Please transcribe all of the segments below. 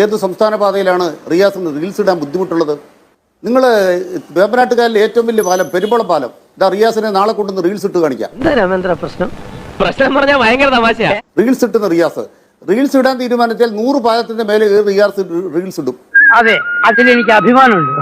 ഏത് സംസ്ഥാന പാതയിലാണ് റിയാസിന് റീൽസ് ഇടാൻ ബുദ്ധിമുട്ടുള്ളത്? നിങ്ങൾ വേമ്പനാട്ടുകാരിലെ ഏറ്റവും വലിയ പാലം പെരുമ്പളം പാലം. ഇതാ റിയാസിനെ നാളെ കൊണ്ടുവന്ന് റീൽസ് ഇട്ട് കാണിക്കാം. പ്രശ്നം? പ്രശ്നം പറഞ്ഞാൽ ഭയങ്കര റീൽസ് ഇട്ടുന്ന റിയാസ്. റീൽസ് ഇടാൻ തീരുമാനിച്ചാൽ നൂറ് പാലത്തിന്റെ മേലെ റിയാസ് റീൽസ് ഇടും? അതെ അതിലെനിക്ക് അഭിമാനമുണ്ട്.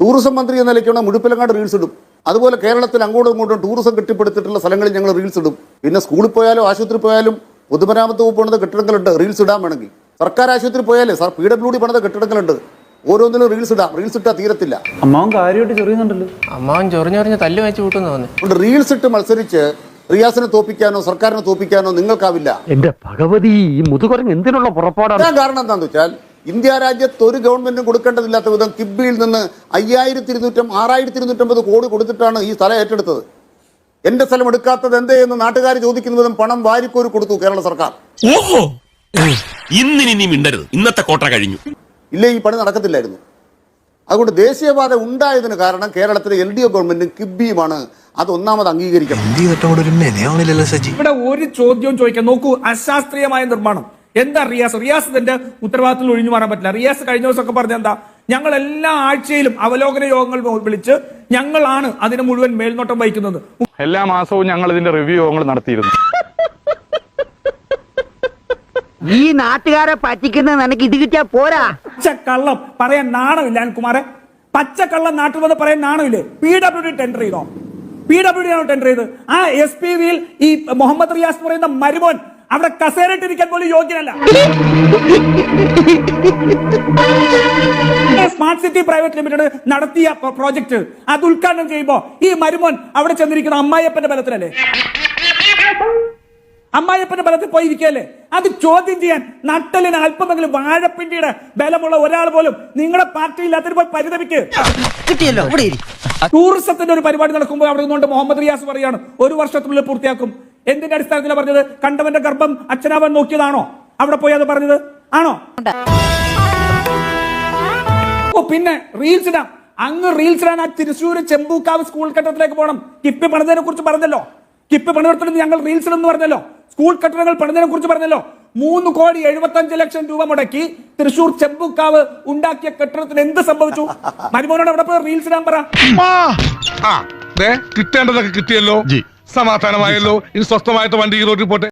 ടൂറിസം മന്ത്രി എന്ന നിലയ്ക്കാണ് മുഴുപ്പിലങ്ങാട് റീൽസ് ഇടും. അതുപോലെ കേരളത്തിൽ അങ്ങോട്ടും ഇങ്ങോട്ടും ടൂറിസം കെട്ടിപ്പടുത്തിട്ടുള്ള സ്ഥലങ്ങളിൽ ഞങ്ങൾ റീൽസ് ഇടും. പിന്നെ സ്കൂളിൽ പോയാലും ആശുപത്രി പോയാലും പൊതുമരാമത്ത് വകുപ്പ് പണിത കെട്ടിടങ്ങളുണ്ട്. റീൽസ് ഇടാൻ വേണമെങ്കിൽ. സർക്കാർ ആശുപത്രി പോയാലേ സാർ പി ഡബ്ല്യു ഡി പണിത കെട്ടിടങ്ങളുണ്ട്. ഓരോന്നിലും റീൽസ് ഇടാം. റീൽസ് ഇട്ടാ തീരത്തില്ല. അമ്മാവൻ കാര്യമായിട്ട് ചെറിയുന്നുണ്ടല്ലോ. അമ്മാവൻ ചൊറിഞ്ഞൊറിഞ്ഞ് തല്ല് വെച്ച് കൂട്ടുന്നു അതുകൊണ്ട് റീൽസ് ഇട്ട് മത്സരിച്ച് റിയാസിനെ തോപ്പിക്കാനോ സർക്കാരിനെ തോപ്പിക്കാനോ നിങ്ങൾക്കാവില്ല. എന്റെ ഭഗവതി എന്തിനുള്ള പുറപ്പാടാണ്? ഞാൻ കാരണം എന്താണെന്ന് വെച്ചാൽ ഇന്ത്യ രാജ്യത്ത് ഒരു ഗവൺമെന്റും കൊടുക്കേണ്ടതില്ലാത്ത വിധം കിബിയിൽ നിന്ന് അയ്യായിരത്തി ഇരുന്നൂറ്റം ആറായിരത്തി ഇരുന്നൂറ്റമ്പത് കോടി കൊടുത്തിട്ടാണ് ഈ സ്ഥലം ഏറ്റെടുത്തത്. എന്റെ സ്ഥലം എടുക്കാത്തത് എന്തേ എന്ന് നാട്ടുകാർ ചോദിക്കുന്നതും വിധം പണം വാരിക്കോരി കൊടുത്തു കേരള സർക്കാർ. ഓഹോ. ഇന്നിനി നീ മിണ്ടരുത്. ഇന്നത്തെ കോട്ട കഴിഞ്ഞു. ഇല്ല ഈ പണി നടക്കത്തില്ലായിരുന്നു. അതുകൊണ്ട് ദേശീയപാത ഉണ്ടായതിന് കാരണം കേരളത്തിലെ എൽ ഡി എഫ് ഗവൺമെന്റും കിബിയുമാണ് അത് ഒന്നാമത് അംഗീകരിക്കണം. ഇവിടെ ഒരു ചോദ്യവും ചോദിക്കാം നോക്കൂ. അശാസ്ത്രീയമായ നിർമ്മാണം. എന്താ റിയാസ്? റിയാസ് ഇതിന്റെ ഉത്തരവാദിത്തത്തിൽ ഒഴിഞ്ഞു മാറാൻ പറ്റില്ല. റിയാസ് കഴിഞ്ഞ ദിവസമൊക്കെ പറഞ്ഞ എന്താ? ഞങ്ങൾ എല്ലാ ആഴ്ചയിലും അവലോകന യോഗങ്ങൾ വിളിച്ച് ഞങ്ങളാണ് അതിന് മുഴുവൻ മേൽനോട്ടം വഹിക്കുന്നത്. എല്ലാ മാസവും ഞങ്ങൾ ഇതിന്റെ റിവ്യൂ യോഗങ്ങൾ നടത്തിയിരുന്നു. ഈ നാട്ടുകാരെ പറ്റിക്കുന്നത് നിനക്ക് ഇത് കിട്ടിയാ പോരാ. പച്ചക്കള്ളം. പറയാൻ നാണമില്ല അനിൽകുമാറെ പച്ചക്കള്ളം നാട്ടിൽ വന്ന് പറയാൻ നാണമില്ലേ? പി ഡബ്ല്യു ഡി ടെൻഡർ ചെയ്തോ? പി ഡബ്ല്യു ഡി ആണോ ടെൻഡർ ചെയ്ത് ആ എസ് പി വിയിൽ ഈ മുഹമ്മദ് റിയാസ് എന്ന് പറയുന്ന മരുമോൻ അവിടെ കസേരയിട്ടിരിക്കാൻ പോലും യോഗ്യനല്ല. സ്മാർട്ട് സിറ്റി പ്രൈവറ്റ് ലിമിറ്റഡ് നടത്തിയ പ്ര- പ്രോജക്ട് അത് ഉദ്ഘാടനം ചെയ്യുമ്പോ ഈ മരുമോൻ അവിടെ ചെന്നിരിക്കുന്ന അമ്മായിയപ്പന്റെ ബലത്തിലല്ലേ? അമ്മായിയപ്പന്റെ ബലത്തിൽ പോയിരിക്കുകയല്ലേ? അത് ചോദ്യം ചെയ്യാൻ നട്ടലിന് അല്പമെങ്കിലും വാഴപ്പിണ്ടിയുടെ ബലമുള്ള ഒരാൾ പോലും നിങ്ങളുടെ പാർട്ടി ഇല്ലാത്തതിന് പോയി പരിതപിക്ക്. കിട്ടിയല്ലോ ടൂറിസത്തിന്റെ ഒരു പരിപാടി നടക്കുമ്പോൾ അവിടെ നിന്നുകൊണ്ട് മുഹമ്മദ് റിയാസ് പറയാണ് ഒരു വർഷത്തിനുള്ളിൽ പൂർത്തിയാക്കും. എന്തിന്റെ അടിസ്ഥാനത്തിലാണ് പറഞ്ഞത്? കണ്ടവന്റെ ഗർഭം അച്ഛനാവാൻ നോക്കിയതാണോ? അവിടെ പോയി അത് പറഞ്ഞത്? ആണോ? പിന്നെ റീൽസ് ഇടാം. അങ്ങ് റീൽസ് ഇടാൻ ആ തൃശ്ശൂർ ചെമ്പൂക്കാവ് സ്കൂൾ കെട്ടിടത്തിലേക്ക് പോകണം. കിപ്പി പണിതിനെ കുറിച്ച് പറഞ്ഞല്ലോ. കിപ്പി പണിതിടത്തിൽ ഞങ്ങൾ റീൽസ് ഇടുന്നു പറഞ്ഞല്ലോ. സ്കൂൾ കെട്ടിടങ്ങൾ പണിതിനെ കുറിച്ച് പറഞ്ഞല്ലോ. മൂന്ന് കോടി എഴുപത്തി അഞ്ച് ലക്ഷം രൂപ മുടക്കി തൃശ്ശൂർ ചെമ്പൂക്കാവ് ഉണ്ടാക്കിയ കെട്ടിടത്തിന് എന്ത് സംഭവിച്ചു? മരുമോനോട് അവിടെ പോയി റീൽസ് ഇടാൻ പറ. കിട്ടേണ്ടതൊക്കെ കിട്ടിയല്ലോ. സമാധാനമായല്ലോ. ഇനി സ്വസ്ഥമായിട്ട് വണ്ടി ഈ റോഡിൽ പോട്ടെ.